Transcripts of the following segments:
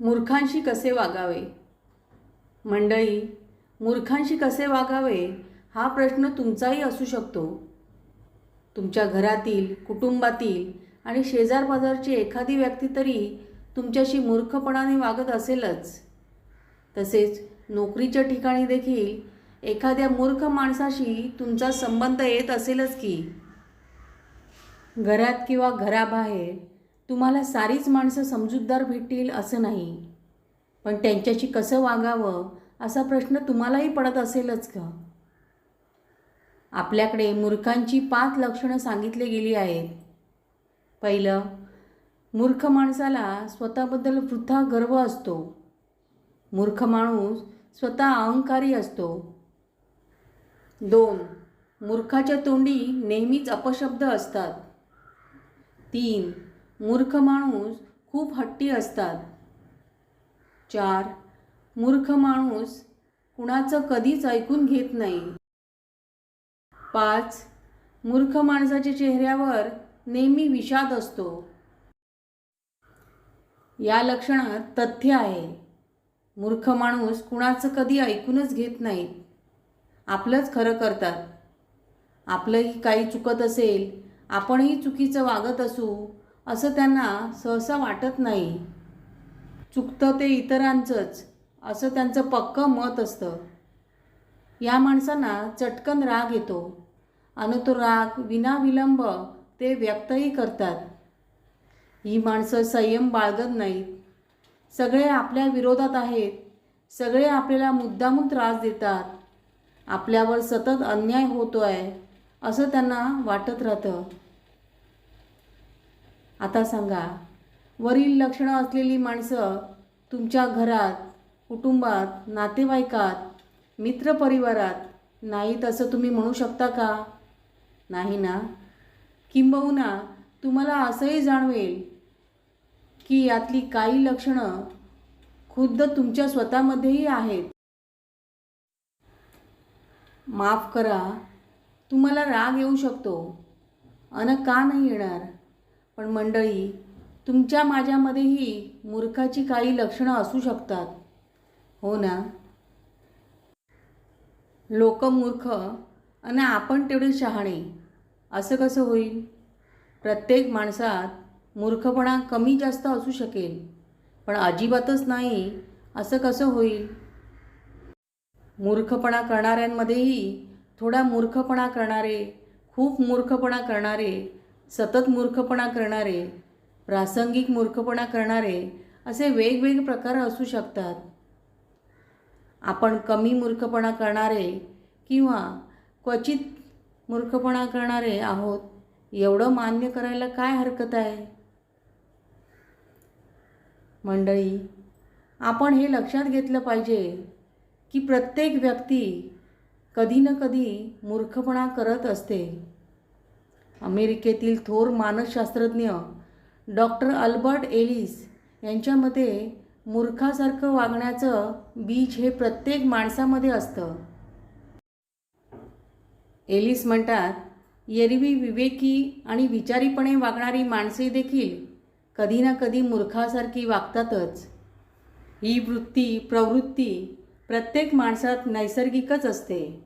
मूर्खांशी कसे वागावे? मंडळी मूर्खांशी कसे वागावे हा प्रश्न तुमचाही असू शकतो. तुमच्या घरातील कुटुंबातील आणि शेजारपाजारची एखादी व्यक्ती तरी तुमच्याशी मूर्खपणाने वागत असेलच. तसेच नोकरीच्या ठिकाणी देखील एखाद्या मूर्ख माणसाशी तुमचा संबंध येत असेलच की. घरात किंवा घराबाहेर तुम्हाला सारीच माणसं समजूतदार भेटतील असं नाही. पण त्यांच्याशी कसं वागावं असा प्रश्न तुम्हालाही पडत असेलच का? आपल्याकडे मूर्खांची पाच लक्षणं सांगितली गेली आहेत. पहिलं मूर्ख माणसाला स्वतःबद्दल वृथा गर्व असतो. मूर्ख माणूस स्वतः अहंकारी असतो. दोन मूर्खाच्या तोंडी नेहमीच अपशब्द असतात. तीन मूर्ख माणूस खूप हट्टी असतात. चार मूर्ख माणूस कुणाचं कधीच ऐकून घेत नाही. पाच मूर्ख माणसाच्या चेहऱ्यावर नेहमी विषाद असतो. या लक्षणात तथ्य आहे. मूर्ख माणूस कुणाचं कधी ऐकूनच घेत नाही. आपलंच खरं करतात. आपलंही काही चुकत असेल आपणही चुकीचं वागत असू असं त्यांना सहसा वाटत नाही. चुकतं ते इतरांचंच असं त्यांचं पक्कं मत असतं. या माणसांना चटकन राग येतो. आणि तो राग विनाविलंब ते व्यक्तही करतात. ही माणसं संयम बाळगत नाहीत. सगळे आपल्या विरोधात आहेत. सगळे आपल्याला मुद्दामून त्रास देतात. आपल्यावर सतत अन्याय होतो आहे असं त्यांना वाटत राहतं. आता सांगा वरील लक्षणं असलेली माणसं तुमच्या घरात कुटुंबात नातेवाईकात मित्रपरिवारात नाहीत असं तुम्ही म्हणू शकता का? नाही ना? किंबहुना तुम्हाला असंही जाणवेल की यातली काही लक्षणं खुद्द तुमच्या स्वतःमध्येही आहेत. माफ करा तुम्हाला राग येऊ शकतो. अन का नाही येणार? पण मंडळी तुमच्या माझ्यामध्येही मूर्खाची काही लक्षणं असू शकतात. हो ना? लोक मूर्ख आणि आपण तेवढे शहाणे. असं कसं होईल? प्रत्येक माणसात मूर्खपणा कमी जास्त असू शकेल पण अजिबातच नाही. असं कसं होईल? मूर्खपणा करणाऱ्यांमध्येही थोडा मूर्खपणा करणारे खूप मूर्खपणा करणारे सतत मूर्खपणा करणारे प्रासंगिक मूर्खपणा करणारे असे वेगवेगळे प्रकार असू शकतात. आपण कमी मूर्खपणा करणारे किंवा क्वचित मूर्खपणा करणारे आहोत एवढं मान्य करायला काय हरकत आहे? मंडळी आपण हे लक्षात घेतलं पाहिजे की प्रत्येक व्यक्ती कधी ना कधी मूर्खपणा करत असते. अमेरिकेतील थोर मानसशास्त्रज्ञ डॉक्टर अल्बर्ट एलिस यांच्या मते मूर्खासारखं वागण्याचं बीज हे प्रत्येक माणसामध्ये असतं. एलिस म्हणतात एरवी विवेकी आणि विचारीपणे वागणारी माणसे देखील कधी ना कधी मूर्खासारखी वागतातच. ही वृत्ती प्रवृत्ती प्रत्येक माणसात नैसर्गिकच असते.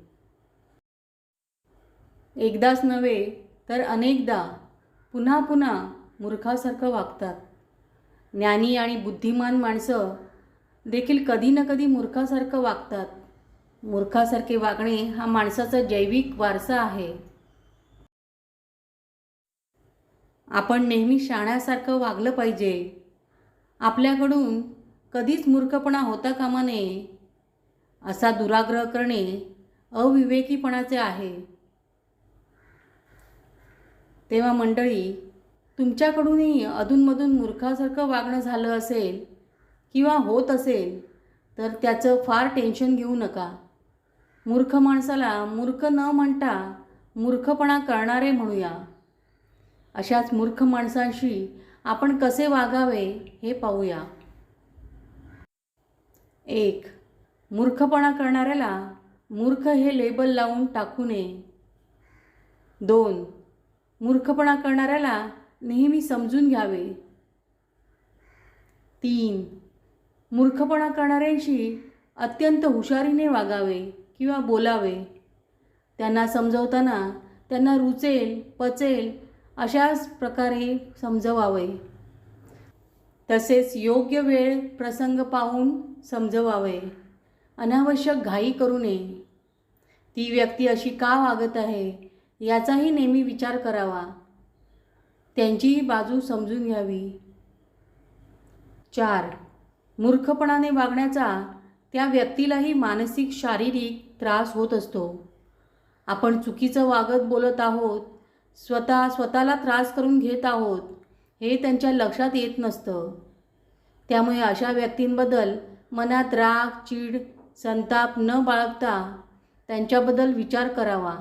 एकदाच नव्हे तर अनेकदा पुन्हा पुन्हा मूर्खासारखं वागतात. ज्ञानी आणि बुद्धिमान माणसं देखील कधी ना कधी मूर्खासारखं वागतात. मूर्खासारखे वागणे हा माणसाचा जैविक वारसा आहे. आपण नेहमी शाण्यासारखं वागलं पाहिजे. आपल्याकडून कधीच मूर्खपणा होता कामा नये. असा दुराग्रह करणे अविवेकीपणाचे आहे. तेव्हा मंडळी तुमच्याकडूनही अधूनमधून मूर्खासारखं वागणं झालं असेल किंवा होत असेल तर त्याचं फार टेन्शन घेऊ नका. मूर्ख माणसाला मूर्ख न म्हणता मूर्खपणा करणारे म्हणूया. अशाच मूर्ख माणसांशी आपण कसे वागावे हे पाहूया. एक मूर्खपणा करणाऱ्याला मूर्ख हे लेबल लावून टाकू नये. दोन मूर्खपणा करणाऱ्याला नेहमी समजून घ्यावे. तीन. मूर्खपणा करणाऱ्यांशी अत्यंत हुशारीने वागावे किंवा बोलावे. त्यांना समजवताना त्यांना रुचेल पचेल अशाच प्रकारे समजवावे. तसेच योग्य वेळ प्रसंग पाहून समजवावे. अनावश्यक घाई करू नये. ती व्यक्ती अशी का वागत आहे? याचाही नेहमी विचार करावा. त्यांचीही बाजू समजून घ्यावी. चार. मूर्खपणाने वागण्याचा त्या व्यक्तीलाही मानसिक शारीरिक त्रास होत असतो. आपण चुकीचं वागत बोलत आहोत स्वतः स्वतःला त्रास करून घेत आहोत हे त्यांच्या लक्षात येत नसतं. त्यामुळे अशा व्यक्तींबद्दल मनात राग चीड संताप न बाळगता त्यांच्याबद्दल विचार करावा.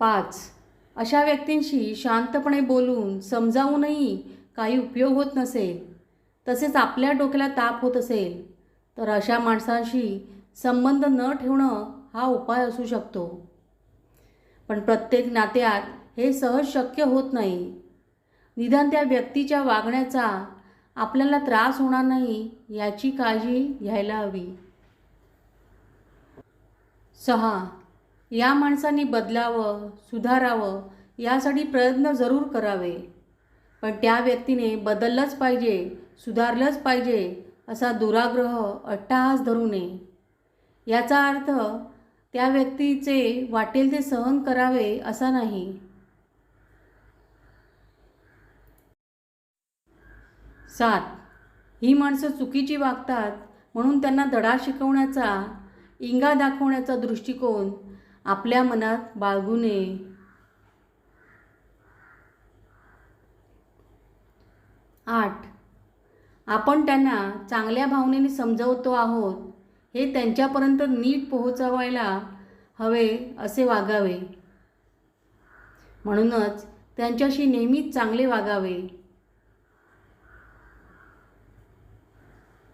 पाच. अशा व्यक्तींशी शांतपणे बोलून समजावूनही काही उपयोग होत नसेल. तसेच आपल्या डोक्याला ताप होत असेल तर अशा माणसांशी संबंध न ठेवणं हा उपाय असू शकतो. पण प्रत्येक नात्यात हे सहज शक्य होत नाही. निदान त्या व्यक्तीच्या वागण्याचा आपल्याला त्रास होणार नाही याची काळजी घ्यायला हवी. सहा. या माणसांनी बदलावं सुधारावं यासाठी प्रयत्न जरूर करावे. पण त्या व्यक्तीने बदललंच पाहिजे सुधारलंच पाहिजे असा दुराग्रह अट्टाहास धरू नये. याचा अर्थ त्या व्यक्तीचे वाटेल ते सहन करावे असा नाही. सात. ही माणसं चुकीची वागतात म्हणून त्यांना धडा शिकवण्याचा इंगा दाखवण्याचा दृष्टिकोन आपल्या मनात बाळगू नये. आठ. आपण त्यांना चांगल्या भावनेने समजवतो आहोत. हे त्यांच्यापर्यंत नीट पोहोचवायला हवे असे वागावे. म्हणूनच त्यांच्याशी नेहमीच चांगले वागावे.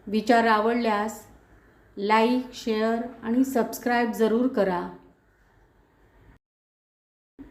विचार आवडल्यास लाईक शेअर आणि सबस्क्राईब जरूर करा.